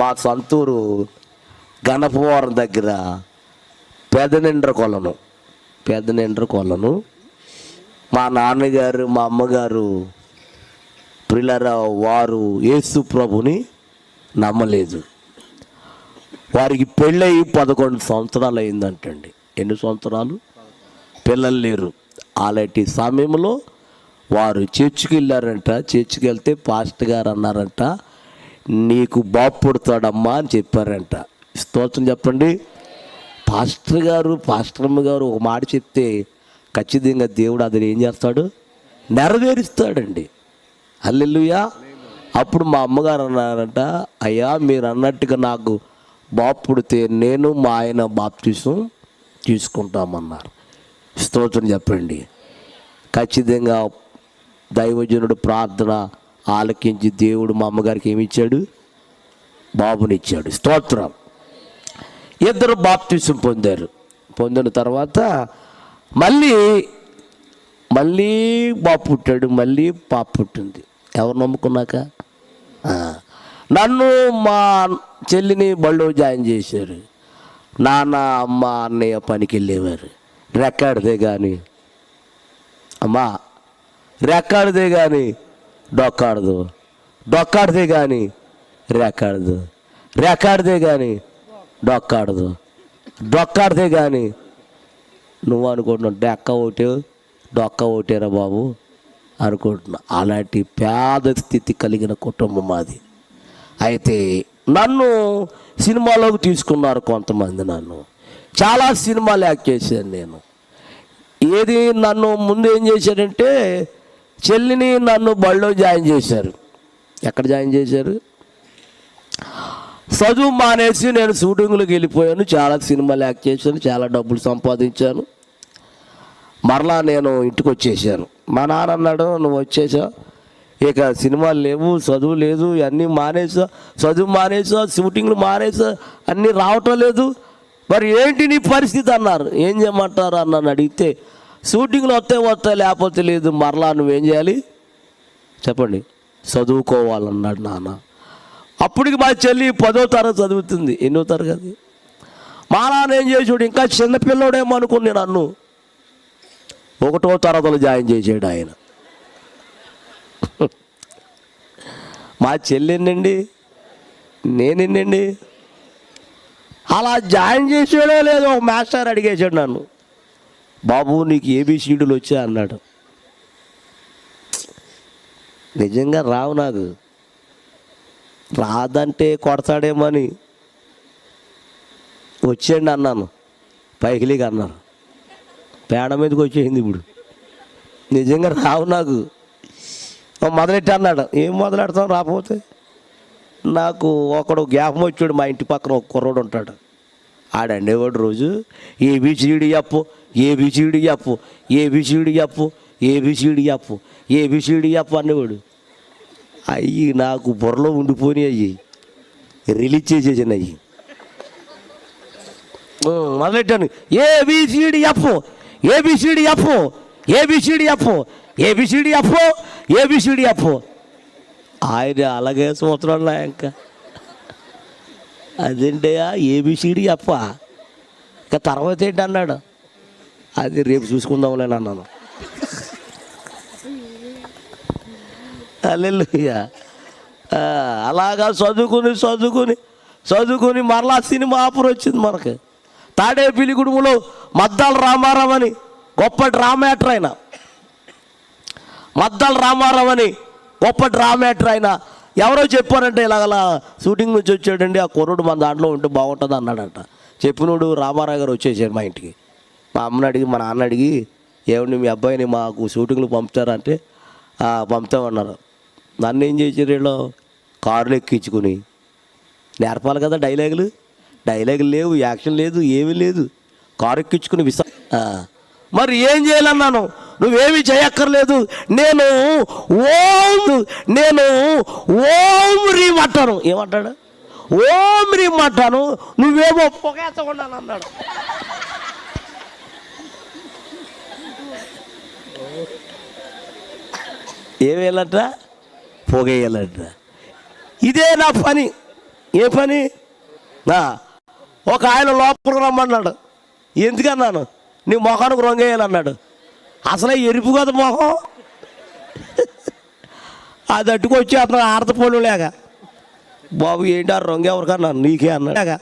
మా సొంతూరు గణపవరం దగ్గర పెదనిండ్ర కొలను పెదనిండ్ర కొలను. మా నాన్నగారు మా అమ్మగారు ప్రిలరా వారు యేసు ప్రభుని నమ్మలేదు. వారికి పెళ్ళయి పదకొండు సంవత్సరాలు అయిందంటండి. ఎన్ని సంవత్సరాలు? పిల్లలు లేరు. అలాంటి సమయంలో వారు చర్చికి వెళ్ళారంట. చర్చికి వెళ్తే పాస్టర్ గారు అన్నారంట నీకు బాబు పుడతాడమ్మా అని చెప్పారంట. స్తోత్రం చెప్పండి. పాస్టర్ గారు పాస్టర్మ్మ గారు ఒక మాట చెప్తే ఖచ్చితంగా దేవుడు అతను ఏం చేస్తాడు? నెరవేరుస్తాడండి. అల్లెలుయా అప్పుడు మా అమ్మగారు అన్నారంట అయ్యా మీరు అన్నట్టుగా నాకు బాబు పుడితే నేను మా ఆయన బాప్తీసం తీసుకుంటామన్నారు. స్తోత్రం చెప్పండి. ఖచ్చితంగా దైవజనుడు ప్రార్థన ఆలకించి దేవుడు మా అమ్మగారికి ఏమి ఇచ్చాడు? బాబునిచ్చాడు స్తోత్రం. ఇద్దరు బాప్తిసం పొందారు. పొందిన తర్వాత మళ్ళీ మళ్ళీ బాబు పుట్టాడు మళ్ళీ పాప పుట్టింది. ఎవరు నమ్ముకున్నాక? నన్ను మా చెల్లిని బళ్ళు జాయిన్ చేశారు. నాన్న అమ్మ అన్నయ్య పనికి వెళ్ళేవారు. రెక్కాడితే కానీ అమ్మా రెక్కాడితే కానీ డొక్కాడదు డొక్కాడితే కానీ రెక్కాడదు. రెక్కాడితే కానీ డొక్కాడదు డొక్కాడితే కానీ నువ్వు అనుకుంటున్నావు డెక్క ఒకటి డొక్క ఒకటేరా బాబు అనుకుంటున్నా అలాంటి పేద స్థితి కలిగిన కుటుంబం మాది. అయితే నన్ను సినిమాలోకి తీసుకున్నారు కొంతమంది నన్ను. చాలా సినిమాలు యాక్ట్ చేశాను నేను. ఏది నన్ను ముందు ఏం చేశారంటే చెల్లిని నన్ను బళ్ళో జాయిన్ చేశారు. ఎక్కడ జాయిన్ చేశారు? చదువు మానేసి నేను షూటింగ్లోకి వెళ్ళిపోయాను. చాలా సినిమాలు యాక్ట్ చేశాను. చాలా డబ్బులు సంపాదించాను. మరలా నేను ఇంటికి వచ్చేసాను మా నాన్న అన్నాడు నువ్వు వచ్చేసా ఇక సినిమాలు లేవు చదువు లేదు అన్నీ మానేసా చదువు మానేసా షూటింగ్లు మానేసా అన్నీ రావటం లేదు. మరి ఏంటి నీ పరిస్థితి? అన్నారు. ఏం చేయమంటారు? అన్నాను. అడిగితే షూటింగ్లు వస్తే వస్తాయి లేకపోతే లేదు మరలా నువ్వేం చేయాలి? చెప్పండి. చదువుకోవాలన్నాడు నాన్న. అప్పటికి మా చెల్లి పదో తరగతి చదువుతుంది. ఎన్నో తరగతి? మా నాన్న ఏం చేసాడు ఇంకా చిన్నపిల్లడేమో అనుకుని నన్ను. ఒకటో తరగతిలో జాయిన్ చేసాడు ఆయన. మా చెల్లి ఎన్నండి? నేనెన్నండి అలా జాయిన్ చేసాడో లేదో ఒక మాస్టర్ అడిగేశాడు నన్ను. బాబు నీకు ఏబిసిడీలు వచ్చా అన్నాడు. నిజంగా రావు నాకు. రాదంటే కొడతాడేమో అని. వచ్చేయండి అన్నాను. పైకిలికి అన్నారు. పేడ మీదకి వచ్చేసింది ఇప్పుడు. నిజంగా రావు నాకు. మొదలెట్టి అన్నాడు. ఏం మొదలెడతాం రాకపోతే? నాకు ఒకడు జ్ఞాపం వచ్చాడు మా ఇంటి పక్కన ఒక కుర్రోడు ఉంటాడు. ఆడండేవాడు రోజు ఏబిసిడి చెప్పు ఏబిసిడి చెప్పు ఏ చెప్పు అప్పు చెప్పు ఏబిసిడి అప్పు అనేవాడు అయ్యి నాకు బుర్రలో ఉండిపోయి అయ్యి రిలీజ్ చేసేసాను అయ్యి మొదలెట్టాను ఏబిసిడి అప్పు ఏబిసిడి అప్పు ఏబిసిడి అప్పు ఏబిసిడి అప్పు ఏబిసిడి అప్పు ఆయన అలాగే సంవత్సరాలు ఇంకా అదేంటయ్యా ఏబిసిడి అప్ప. ఇక తర్వాత ఏంటి అన్నాడు? అది రేపు చూసుకుందాంలే అన్నాను అల్లెలుయ్యా అలాగా చదువుకుని చదువుకుని చదువుకుని మరలా సినిమా ఆఫర్ వచ్చింది మనకి. తాడే కుటుంబంలో మద్దాల రామారావు అని గొప్ప డ్రామాటర్ ఆయన మద్దాల రామారావు అని గొప్ప డ్రామాటర్ ఆయన ఎవరో చెప్పారంటే ఇలాగలా షూటింగ్ నుంచి వచ్చాడండి ఆ కుర్రుడు మన దాంట్లో ఉంటే బాగుంటుంది అన్నాడంట. చెప్పినోడు రామారావు గారు వచ్చేసాడు మా ఇంటికి. మా అమ్మని అడిగి మా నాన్న అడిగి ఏమండి మీ అబ్బాయిని మాకు షూటింగ్లు పంపుతారా? అంటే పంపుతామన్నారు. నన్ను ఏం చేశారు వీళ్ళు? కారులు ఎక్కించుకుని. నేర్పాలి కదా డైలాగులు? డైలాగులు లేవు యాక్షన్ లేదు ఏమీ లేదు. కారు ఎక్కించుకుని విసా మరి ఏం చేయాలన్నాను? నువ్వేమి చేయక్కర్లేదు. నేను ఓం నేను ఓం రీమ్ అంటాను. ఏమంటాడు? ఓం రీమ్ అంటాను. నువ్వేమో పొగేసకున్నాను అన్నాడు ఏమేయాలంట? పొగేయాలంట. ఇదే నా పని. ఏ పని? నా ఒక ఆయన లోపలికి రమ్మన్నాడు. ఎందుకన్నాను? నీ మొఖానికి రొంగేయాలన్నాడు. అసలే ఎరుపు కదా మొహం. అది అట్టుకొచ్చి అతను ఆడతపోలు లేక. బాబు ఏంటి ఆ రొంగ ఎవరికన్నా నీకే అన్నాడు. లేక.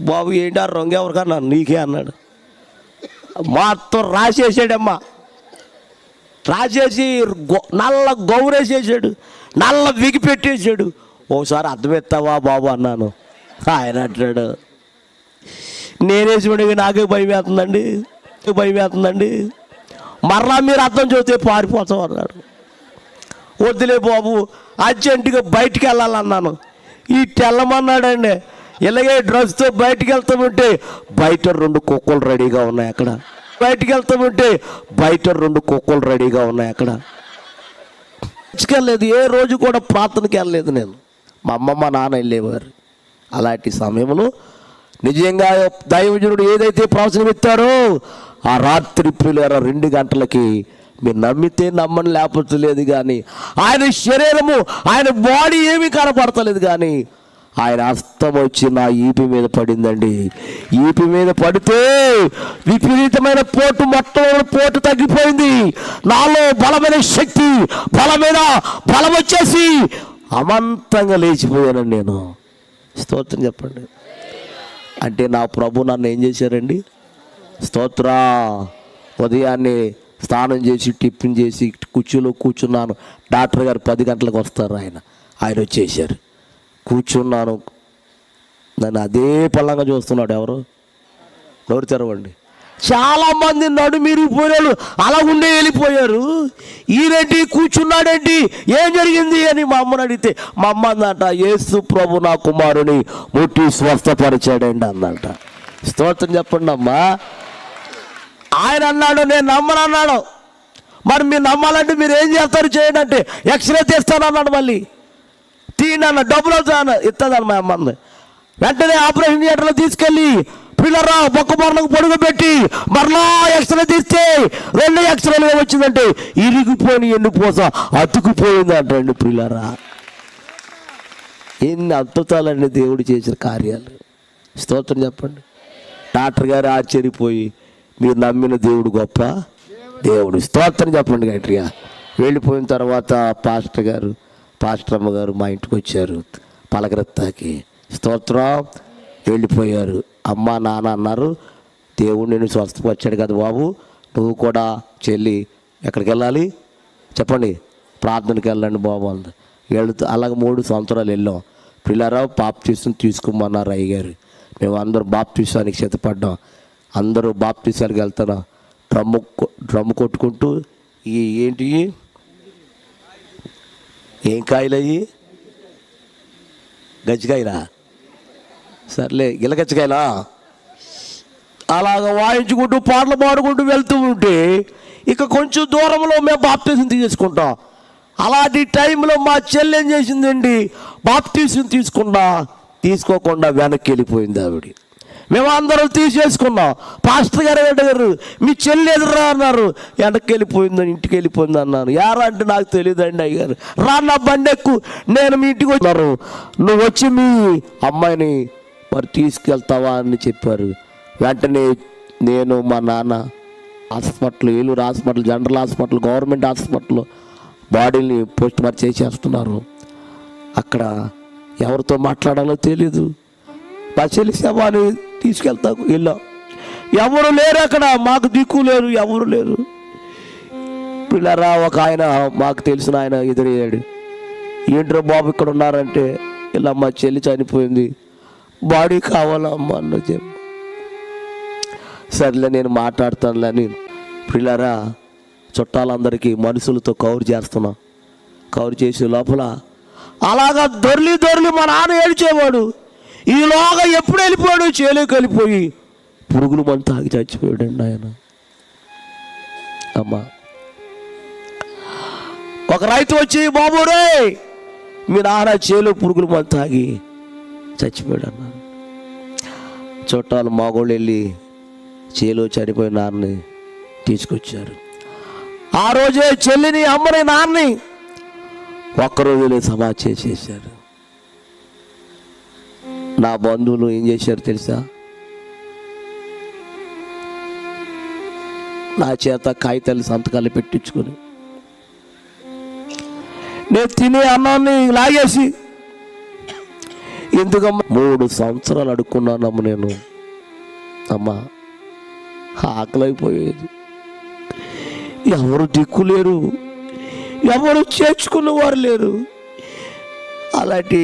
బాబు ఏంటి ఆ రొంగ ఎవరికన్నా నీకే అన్నాడు. మొత్తం రాసేసాడమ్మా. రాసేసి గొ- నల్ల గౌరేసేసాడు. నల్ల విగి పెట్టేసాడు. ఓసారి అర్థమెత్తావా బాబు అన్నాను. ఆయన అంటాడు నేనేసి నాకే భయం వేస్తుందండి. భయం వేస్తుందండి. మరలా మీరు అర్థం చూస్తే పారిపోతాం అన్నాడు. వద్దులే బాబు అర్జెంటుగా బయటికి వెళ్ళాలన్నాను. ఈ తెల్లమన్నాడండి ఇలాగే డ్రెస్తో బయటికి వెళ్తామంటే బయట రెండు కుక్కలు రెడీగా ఉన్నాయి అక్కడ. బయటికి వెళ్తామంటే బయట రెండు కుక్కలు రెడీగా ఉన్నాయి అక్కడ. వెళ్ళలేదు ఏ రోజు కూడా ప్రార్థనకి వెళ్ళలేదు నేను. మా అమ్మ మా నాన్న వెళ్ళేవారు. అలాంటి సమయంలో నిజంగా దైవజనుడు ఏదైతే ప్రవచనం ఇస్తారో ఆ రాత్రి ప్రియుల రెండు గంటలకి మీరు నమ్మితే నమ్మని లేకపోతే లేదు కానీ ఆయన శరీరము ఆయన బాడీ ఏమీ కనపడతలేదు కానీ ఆయన అస్తం వచ్చి నా ఈపి మీద పడిందండి. ఈపి మీద పడితే విపరీతమైన పోటు మొట్టమొదటి పోటు తగ్గిపోయింది. నాలో బలమైన శక్తి బలమైన బలం వచ్చేసి అమంతంగా లేచిపోయానండి నేను. స్తోత్రం చెప్పండి. అంటే నా ప్రభు నన్ను ఏం చేశారండి? స్తోత్ర. ఉదయాన్నే స్నానం చేసి టిఫిన్ చేసి కుర్చీలో కూర్చున్నాను. డాక్టర్ గారు పది గంటలకు వస్తారు ఆయన. ఆయన వచ్చేసారు కూర్చున్నాను. నన్ను అదే పళ్ళంగా చూస్తున్నాడు ఎవరు? నోరు తెరవండి. చాలా మంది నడుమిరిగిపోయారు అలా ఉండే వెళ్ళిపోయారు. ఈరేంటి కూర్చున్నాడేంటి ఏం జరిగింది అని మా అమ్మని అడిగితే మా అమ్మ అందంట ఏసు ప్రభు నా కుమారుని ముట్టి స్వస్థపరిచాడండి అందంట స్తోత్రం చెప్పండి అమ్మా. ఆయన అన్నాడు నేను నమ్మను అన్నాడు. మరి మీరు నమ్మాలంటే మీరు ఏం చేస్తారు చేయండి అంటే ఎక్స్రే తీస్తాను అన్నాడు మళ్ళీ. తీయండి అన్న డబ్బులు అవుతాను ఇస్తుందని మా అమ్మ వెంటనే ఆపరేషన్ థియేటర్లో తీసుకెళ్ళి పిల్లరా బొక్క మరణకు పొడుగు పెట్టి మరలా ఎక్స్రే తీస్తే రెండు ఎక్స్రేలు వచ్చిందంటే ఇరిగిపోయిన ఎన్ను పోస? అతుకుపోయింది అంటండి పిల్లరా. ఎన్ని అద్భుతాలండి దేవుడు చేసిన కార్యాలు. స్తోత్రం చెప్పండి. డాక్టర్ గారు ఆశ్చర్యపోయి మీరు నమ్మిన దేవుడు గొప్ప దేవుడు. స్తోత్రం చెప్పండి గట్టిగా వెళ్ళిపోయిన తర్వాత పాస్టర్ గారు పాస్టర్ అమ్మగారు మా ఇంటికి వచ్చారు పలకరత్తాకి. స్తోత్రం. వెళ్ళిపోయారు. అమ్మ నాన్న అన్నారు. దేవుడు నేను స్వస్థపరిచాడు కదా బాబు. నువ్వు కూడా చెల్లి ఎక్కడికి వెళ్ళాలి చెప్పండి. ప్రార్థనకి వెళ్ళండి బాబు అంది. వెళుతూ అలాగ మూడు సంవత్సరాలు వెళ్ళాం. పిల్లరావు బాప్తీసం తీసుకోమన్నారు అయ్యగారు. మేము అందరూ బాప్తీసానికి చేతపడ్డాం అందరూ బాప్తీసానికి వెళ్తున్నాం డ్రమ్ము డ్రమ్ము కొట్టుకుంటూ ఈ ఏంటి? ఏం కాయలు అయ్యి? గజ్జికాయలా? సర్లే గిలకచ్చకాయలా? అలాగ వాయించుకుంటూ పాటలు పాడుకుంటూ వెళ్తూ ఉంటే ఇక కొంచెం దూరంలో మేము బాప్తీసం తీసుకుంటాం. అలాంటి టైంలో మా చెల్లి ఏం చేసిందండి? బాప్తీసం తీసుకున్నా తీసుకోకుండా వెనక్కి వెళ్ళిపోయింది ఆవిడ. మేము అందరం తీసేసుకున్నాం. పాస్టర్ గారు గారు మీ చెల్లి ఎదురా అన్నారు. వెనక్కి వెళ్ళిపోయిందని ఇంటికి వెళ్ళిపోయింది అన్నాను. యారా అంటే నాకు తెలియదండి అయ్యారు రా నా బండి ఎక్కు నేను మీ ఇంటికి వచ్చారు నువ్వు వచ్చి మీ అమ్మాయిని మరి తీసుకెళ్తావా అని చెప్పారు. వెంటనే నేను మా నాన్న hospital Eluru hospital general hospital government hospital బాడీని పోస్ట్ మార్క్ చేసేస్తున్నారు. అక్కడ ఎవరితో మాట్లాడాలో తెలీదు. మా చెల్లి శవాన్ని తీసుకెళ్తాకు వెళ్ళాం. ఎవరు లేరు అక్కడ మాకు దిక్కు లేరు ఎవరు లేరు. పిల్లరా ఒక ఆయన మాకు తెలిసిన ఆయన ఎదురయ్యాడు. ఏంట్రా బాబు ఇక్కడ ఉన్నారంటే ఇలా మా చెల్లి చనిపోయింది. బాడీ కావాలమ్మా అన్న చెప్పు సర్లే నేను మాట్లాడతానులే పిల్లరా చుట్టాలందరికీ మనుషులతో కౌరు చేస్తున్నా. కౌరు చేసే లోపల అలాగా దొర్లి దొర్లి మా నాన్న ఏడిచేవాడు. ఈలోగా ఎప్పుడు వెళ్ళిపోయాడు చేలోకి వెళ్ళిపోయి పురుగులు మందు తాగి చచ్చిపోయాడండి ఆయన అమ్మా. ఒక రైతు వచ్చి బాబు రే మీ నాన్న చేలో పురుగులు మన తాగి చచ్చిపోయాడు అన్నారు చుట్టాలు మాగోళ్ళు వెళ్ళి చేలో చనిపోయిన నాన్నని తీసుకొచ్చారు. ఆ రోజే చెల్లిని అమ్మని నాన్నని ఒక్కరోజులే సమాధి చేశారు. నా బంధువులు ఏం చేశారు తెలుసా? నా చేత కాగితాలు సంతకాలు పెట్టించుకొని నేను తినే అన్నాన్ని లాగేసి ఎందుకమ్మా? మూడు సంవత్సరాలు అడుక్కున్నానమ్మ నేను. అమ్మా ఆకలైపోయేది. ఎవరు దిక్కు లేరు. ఎవరు చేర్చుకున్నవారు లేరు. అలాంటి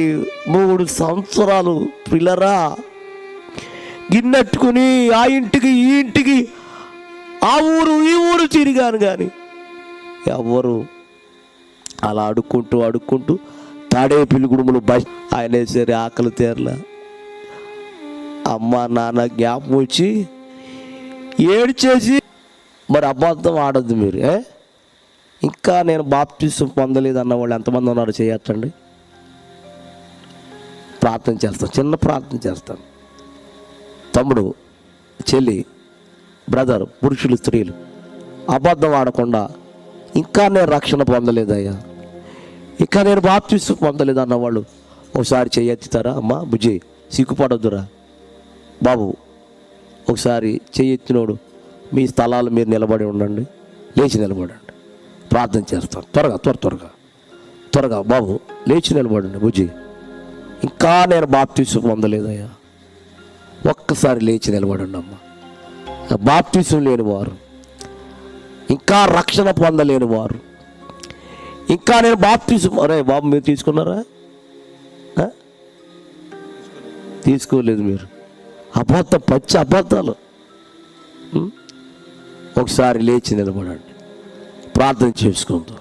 మూడు సంవత్సరాలు పిల్లరా గిన్నెట్టుకుని ఆ ఇంటికి ఈ ఇంటికి ఆ ఊరు ఈ ఊరు తిరిగాను కానీ ఎవరు అలా అడుక్కుంటూ అడుక్కుంటూ తాడే పిలుగుడుములు బస్ ఆయన సరే ఆకలి తీరలా. అమ్మ నాన్న జ్ఞాపం వచ్చి ఏడ్చేసి మరి అబద్ధం ఆడద్దు మీరు ఇంకా నేను బాప్టిజం పొందలేదు అన్న వాళ్ళు ఎంతమంది ఉన్నారు చేయొచ్చండి. ప్రార్థన చేస్తాను చిన్న ప్రార్థన చేస్తాను. తమ్ముడు చెల్లి బ్రదర్ పురుషులు స్త్రీలు అబద్ధం ఆడకుండా ఇంకా నేను రక్షణ పొందలేదయ్యా. ఇంకా నేను బాప్తిస్తూ పొందలేదు అన్న వాళ్ళు ఒకసారి చేయెత్తుతారా అమ్మా బుజ్జి సిగ్గుపడొద్దురా. బాబు ఒకసారి చేయెత్తినోడు మీ స్థలాలు మీరు నిలబడి ఉండండి. లేచి నిలబడండి. ప్రార్థన చేస్తాను త్వరగా త్వర త్వరగా. త్వరగా బాబు లేచి నిలబడండి బుజ్జి. ఇంకా నేను బాప్తీసు పొందలేదయ్యా. ఒక్కసారి లేచి నిలబడండి అమ్మ. బాప్తీసం లేని వారు ఇంకా రక్షణ పొందలేని వారు ఇంకా నేను బాప్తీసం అరే బాబు మీరు తీసుకున్నారా? తీసుకోలేదు మీరు. అబద్ధం పచ్చి అబద్ధాలు. ఒకసారి లేచి నిలబడండి. ప్రార్థన చేసుకుందాం.